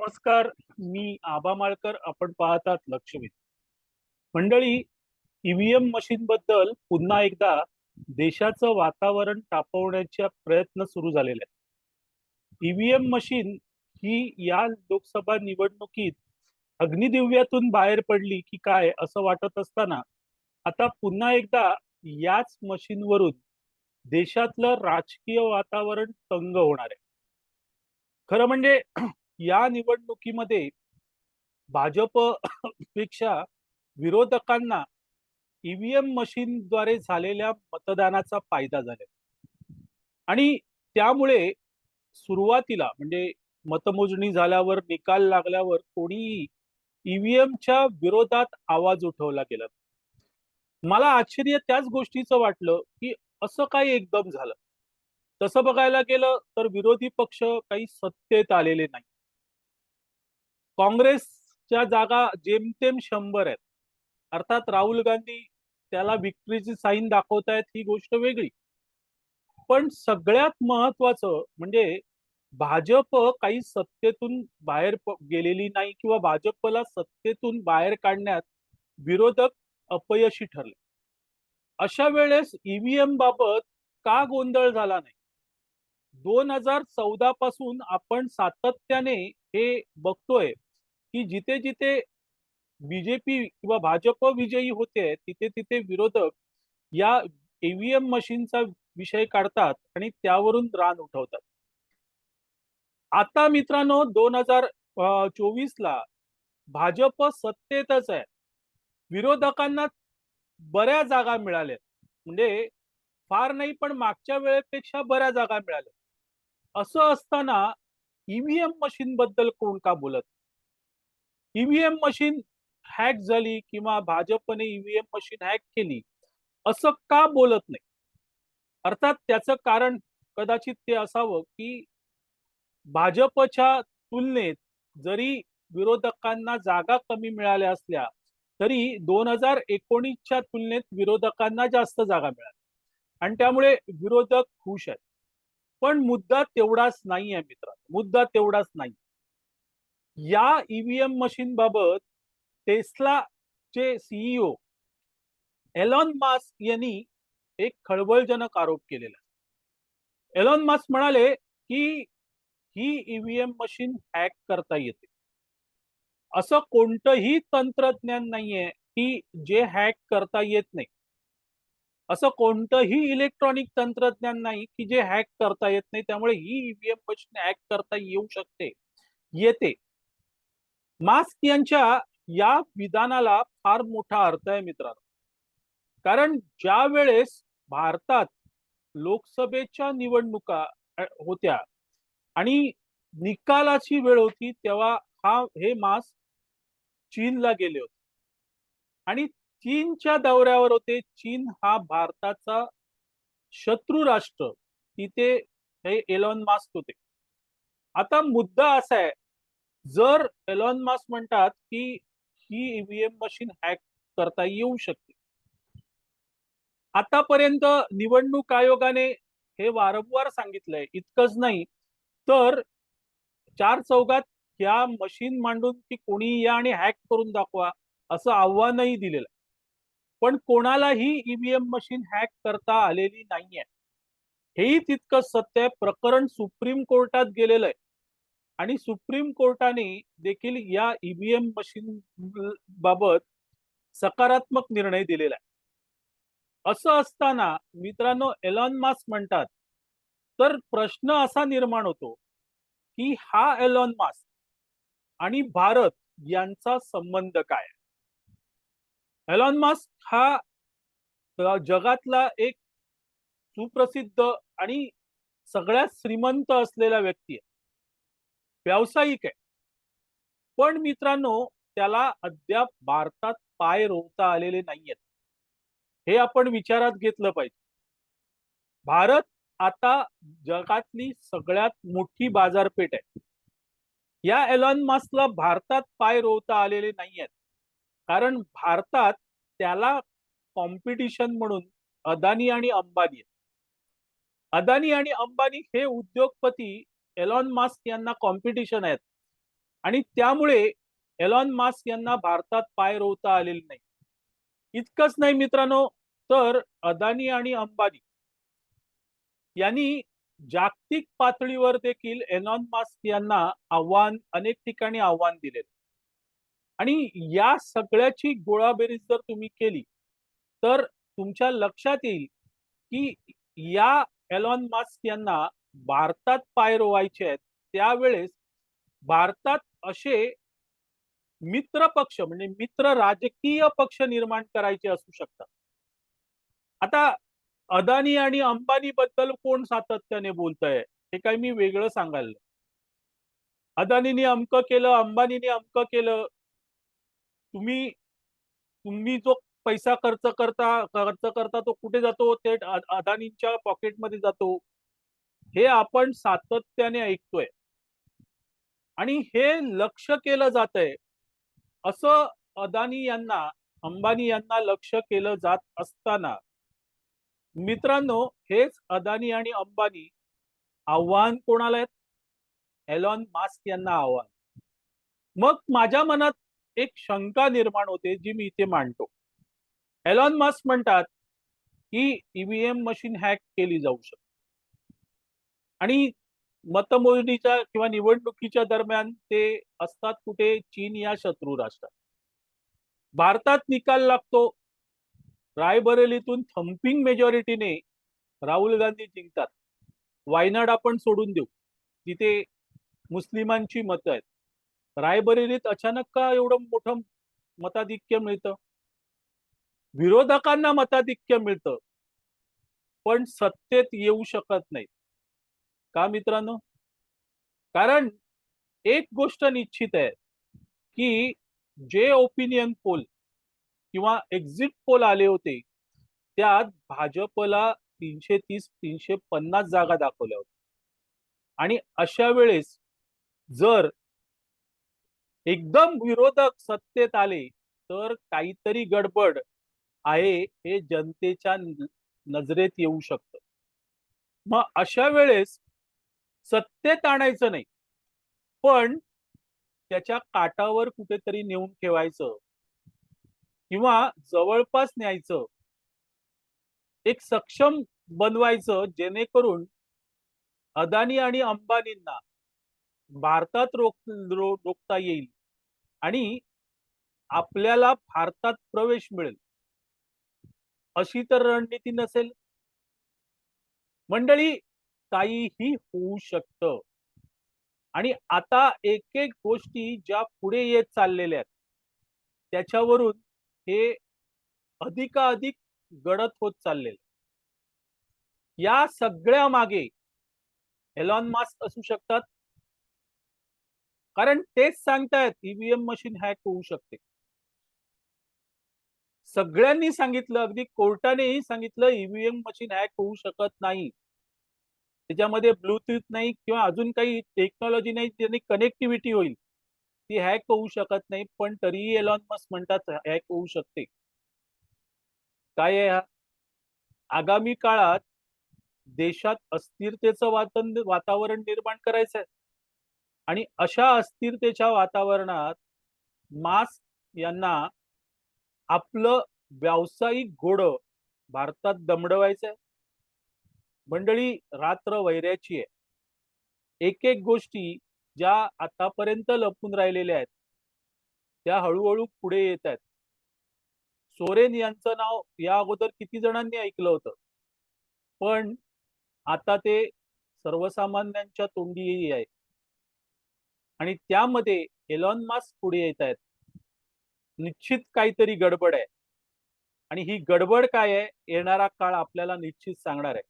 नमस्कार मी आबा माळकर. आपण पाहतात लक्षवेध मंडळी ईव्हीएम मशीन बद्दल पुन्हा एकदा देशाचं वातावरण तापवण्याचा प्रयत्न सुरू झालेले आहेत. ईव्हीएम मशीन ही या लोकसभा निवडणुकीत अग्निदिव्यातून बाहेर पडली की काय असं वाटत असताना आता पुन्हा एकदा याच मशीनवरून देशातलं राजकीय वातावरण तंग होणार आहे. खरं म्हणजे या निवडणुकीमध्ये भाजपपेक्षा विरोधकांना ईव्हीएम मशीनद्वारे झालेल्या मतदानाचा फायदा झाला आणि त्यामुळे सुरुवातीला म्हणजे मतमोजणी झाल्यावर निकाल लागल्यावर कोणीही ईव्हीएमच्या विरोधात आवाज उठवला गेला मला आश्चर्य त्याच गोष्टीचं वाटलं की असं काय एकदम झालं. तसं बघायला गेलं तर विरोधी पक्ष काही सत्तेत आलेले नाही काँग्रेसच्या जागा जेमतेम शंभर आहेत. अर्थात राहुल गांधी त्याला विक्ट्रीची साईन दाखवतायत ही गोष्ट वेगळी. पण सगळ्यात महत्वाचं म्हणजे भाजप काही सत्तेतून बाहेर गेलेली नाही किंवा भाजपला सत्तेतून बाहेर काढण्यात विरोधक अपयशी ठरले. अशा वेळेस ईव्हीएम बाबत का गोंधळ झाला नाही? दोन हजार चौदा पासून आपण सातत्याने हे बघतोय की जिथे जिथे बीजेपी किंवा भाजप विजयी होते तिथे तिथे विरोधक या ईव्हीएम मशीनचा विषय काढतात आणि त्यावरून रान उठवतात. आता मित्रांनो दोन हजार चोवीस ला भाजप सत्तेतच आहे. विरोधकांना बऱ्या जागा मिळाल्या म्हणजे फार नाही पण मागच्या वेळेपेक्षा बऱ्या जागा मिळाल्या असं असताना ईव्हीएम मशीन बद्दल कोण का बोलत? ईव्हीएम मशीन हॅक झाली किंवा भाजपने ईव्हीएम मशीन हॅक केली असं का बोलत नाही? अर्थात त्याचं कारण कदाचित ते असावं की भाजपच्या तुलनेत जरी विरोधकांना जागा कमी मिळाल्या असल्या तरी दोन हजार एकोणीसच्या तुलनेत विरोधकांना जास्त जागा मिळाली. आणि त्यामुळे विरोधक खुश आहेत. पण मुद्दा तेवढाच नाही आहे मित्र मुद्दा तेवढाच नाही या ईव्हीएम मशीन बाबत टेस्ला चे सीईओ एलॉन मास्क यांनी एक खळबळजनक आरोप केलेला. एलॉन मास्क म्हणाले की ही ईव्हीएम मशीन हॅक करता येते. असं कोणतंही तंत्रज्ञान नाहीये की जे हॅक करता येत नाही. असं कोणतंही इलेक्ट्रॉनिक तंत्रज्ञान नाही की जे हॅक करता येत नाही. त्यामुळे ही ईव्हीएम मशीन हॅक करता येऊ शकते येते. मास्क यांच्या या विधानाला फार मोठा अर्थ आहे मित्रांनो. कारण ज्या वेळेस भारतात लोकसभेच्या निवडणुका होत्या आणि निकालाची वेळ होती तेव्हा हा हे मास्क चीनला गेले होते. आणि चीनच्या दौऱ्यावर होते. चीन हा भारताचा शत्रू राष्ट्र. तिथे हे एलॉन मास्क होते. आता मुद्दा असा आहे जर एलॉन मास्क म्हणतात की ही ईव्हीएम मशीन हॅक करता येऊ शकते. आतापर्यंत निवडणूक आयोगाने हे वारंवार सांगितलंय. इतकंच नाही तर चार चौघात या मशीन मांडून की कोणी या आणि हॅक करून दाखवा असं आव्हानही दिलेलं पण कोणालाही ईव्हीएम मशीन हॅक करता आलेली नाहीये. हेही तितकं सत्य आहे. प्रकरण सुप्रीम कोर्टात गेलेलं आहे. आणि सुप्रीम कोर्टाने देखील या ईव्हीएम मशीन बाबत सकारात्मक निर्णय दिलेला आहे. असं असताना मित्रांनो एलॉन मास्क म्हणतात तर प्रश्न असा निर्माण होतो की हा एलॉन मास्क आणि भारत यांचा संबंध काय एलॉन मास्क हा जगातला एक सुप्रसिद्ध आणि सगळ्यात श्रीमंत असलेला व्यक्ती आहे. व्यावसायिक आहे. पण मित्रांनो त्याला अद्याप भारतात पाय रोवता आलेले नाहीयेत. हे आपण विचारात घेतलं पाहिजे. भारत आता जगातली सगळ्यात मोठी बाजारपेठ आहे. या एलॉन मास्कला भारतात पाय रोवता आलेले नाहीयेत. कारण भारतात त्याला कॉम्पिटिशन म्हणून अदानी आणि अंबानी अदानी आणि अंबानी हे उद्योगपती एलॉन मास्क यांना कॉम्पिटिशन आहेत. आणि त्यामुळे एलॉन मास्क यांना भारतात पाय रोवता आलेले नाही. इतकंच नाही मित्रांनो तर अदानी आणि अंबानी यांनी जागतिक पातळीवर देखील एलॉन मास्क यांना आव्हान अनेक ठिकाणी आव्हान दिले आणि या सगळ्याची गोळाबेरीज जर तुम्ही केली तर तुमच्या लक्षात येईल की या एलॉन मास्क यांना भारतात पाय रोवायचे आहेत त्यावेळेस भारतात असे मित्र पक्ष म्हणजे मित्र राजकीय पक्ष निर्माण करायचे असू शकतात. आता अदानी आणि अंबानी बद्दल कोण सातत्याने बोलतंय हे काही मी वेगळं सांगायला अदानीने अमकं केलं अंबानीने अमकं केलं. तुम्ही तुम्ही जो पैसा खर्च करता खर्च करता तो कुठे जातो? थेट अदानींच्या पॉकेटमध्ये जातो. हे आपण सातत्याने ऐकतोय. आणि हे लक्ष केलं जात आहे असं अदानी यांना अंबानी यांना लक्ष केलं जात असताना मित्रांनो हेच अदानी आणि अंबानी आव्हान कोणाला आहेत? एलॉन मास्क यांना आव्हान. मग माझ्या मनात एक शंका निर्माण होते जी मी इथे मांडतो. एलॉन मास्क म्हणतात की ईव्हीएम मशीन हॅक केली जाऊ शकते. आणि मतमोजणीच्या किंवा निवडणुकीच्या दरम्यान ते असतात कुठे? चीन या शत्रू राष्ट्रात. भारतात निकाल लागतो. रायबरेलीतून थम्पिंग मेजॉरिटीने राहुल गांधी जिंकतात. वायनाड आपण सोडून देऊ. तिथे मुस्लिमांची मतं आहेत. रायबरेलीत अचानक का एवढं मोठं मताधिक्य मिळतं? विरोधकांना मताधिक्य मिळतं. पण सत्तेत येऊ शकत नाही का मित्रांनो? कारण एक गोष्ट निश्चित आहे की जे ओपिनियन पोल किंवा एक्झिट पोल आले होते त्यात भाजपला तीनशे तीस तीनशे पन्नास जागा दाखवल्या होत्या. आणि अशा वेळेस जर एकदम विरोधक सत्तेत आले तर काहीतरी गडबड आहे हे जनतेच्या नजरेत येऊ शकतं. मग अशा वेळेस सत्तेत आणायचं नाही. पण त्याच्या काटावर कुठेतरी नेऊन ठेवायचं. किंवा जवळपास न्यायचं. एक सक्षम बनवायचं जेणेकरून अदानी आणि अंबानींना भारतात रोख रोखता येईल. आणि आपल्याला भारतात प्रवेश मिळेल. अशी तर रणनीती नसेल. मंडळी काहीही होऊ शकतं. आणि आता एक एक गोष्टी ज्या पुढे येत चाललेल्या आहेत त्याच्यावरून हे अधिकाधिक गडद होत चाललेलं या सगळ्या मागे एलॉन मास्क असू शकतात. कारण तेच सांगतायत ईव्हीएम मशीन हॅक होऊ शकते. सगळ्यांनी सांगितलं अगदी कोर्टानेही सांगितलं ईव्हीएम मशीन हॅक होऊ शकत नाही. त्याच्यामध्ये ब्लूटूथ नाही किंवा अजून काही टेक्नॉलॉजी नाही ज्याने कनेक्टिव्हिटी होईल. ती हॅक होऊ शकत नाही पण तरीही एलॉन मस्क म्हणतात हॅक होऊ शकते. काय आहे आगामी काळात देशात अस्थिरतेचं वातावरण निर्माण करायचं आहे. आणि अशा अस्थिरतेच्या वातावरणात मास्क यांना आपलं व्यावसायिक घोडं भारतात दमडवायचंय मंडळी रात्र वैऱ्याची आहे. एक एक गोष्टी ज्या आतापर्यंत लपून राहिलेल्या आहेत त्या हळूहळू पुढे येत आहेत. सोरेन यांचं नाव या अगोदर किती जणांनी ऐकलं होतं? पण आता ते सर्वसामान्यांच्या तोंडी आहे. आणि त्यामध्ये एलॉन मास्क पुढे येत आहेत. निश्चित काहीतरी गडबड आहे. आणि ही गडबड काय आहे येणारा काळ आपल्याला निश्चित सांगणार आहे.